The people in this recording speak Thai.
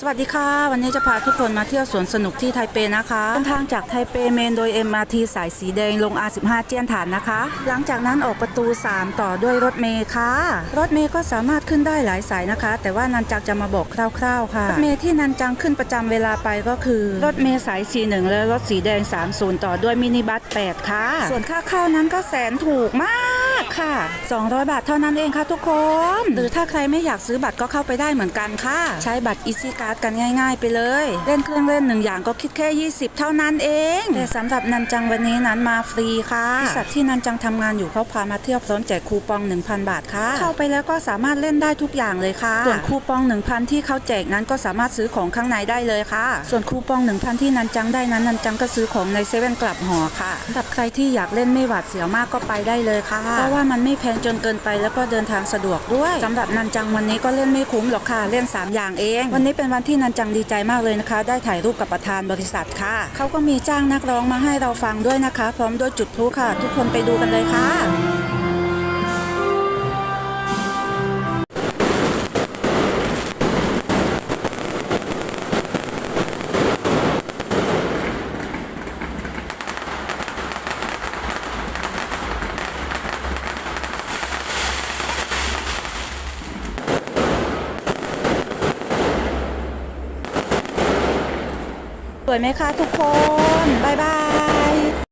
สวัสดีค่ะ วันนี้จะพาทุกคนมาเที่ยวสวนสนุกที่ไทเปนะคะเดินทางจากไทเปเมนโดย MRT สายสีแดงลง R15 เจียนฐานนะคะ หลังจากนั้นออกประตู 3 ต่อด้วยรถเมย์ค่ะ รถเมย์ก็สามารถขึ้นได้หลายสายนะคะ แต่ว่านันจังจะมาบอกคร่าวๆค่ะรถเมย์ที่นันจังขึ้นประจำเวลาไปก็คือ รถเมย์สาย41และรถสีแดง 30 ต่อด้วยมินิบัส8ค่ะส่วนค่าเข้านั้นก็แสนถูกมาก ค่ะ 200 บาทเท่านั้นเองค่ะทุกคน หรือถ้าใครไม่อยากซื้อบัตรก็เข้าไปได้เหมือนกันค่ะ ใช้บัตร Easy Card กันง่าย ๆ ไปเลย เล่นเครื่องเล่นหนึ่งอย่างก็คิดแค่ 20 เท่านั้นเองแต่สำหรับนันจังวันนี้นั้นมาฟรีค่ะบริษัทที่นันจังทำงานอยู่เขาพามาเที่ยวพร้อมแจกคูปอง 1,000 บาทค่ะ เข้าไปแล้วก็สามารถเล่นได้ทุกอย่างเลยค่ะ ส่วนคูปอง 1,000 ที่เขาแจกนั้นก็สามารถซื้อของข้างในได้เลยค่ะ ส่วนคูปอง 1,000 ที่นันจังได้นั้นนันจังก็ซื้อของในเซเว่นกลับหอค่ะสำหรับใครที่อยากเล่นไม่หวาดเสียวมากก็ไปได้เลยค่ะเพราะว่าว่ามันไม่แพงจนเกินไปแล้วก็เดินทางสะดวกด้วยสำหรับนันจังวันนี้ก็เล่นไม่คุ้มหรอกค่ะเล่น 3 อย่างเอง วันนี้เป็นวันที่นันจังดีใจมากเลยนะคะ ได้ถ่ายรูปกับประธานบริษัทค่ะเขาก็มีจ้างนักร้องมาให้เราฟังด้วยนะคะ พร้อมด้วยจุดพลุค่ะ ทุกคนไปดูกันเลยค่ะ สวยไหมคะทุกคน บ๊ายบาย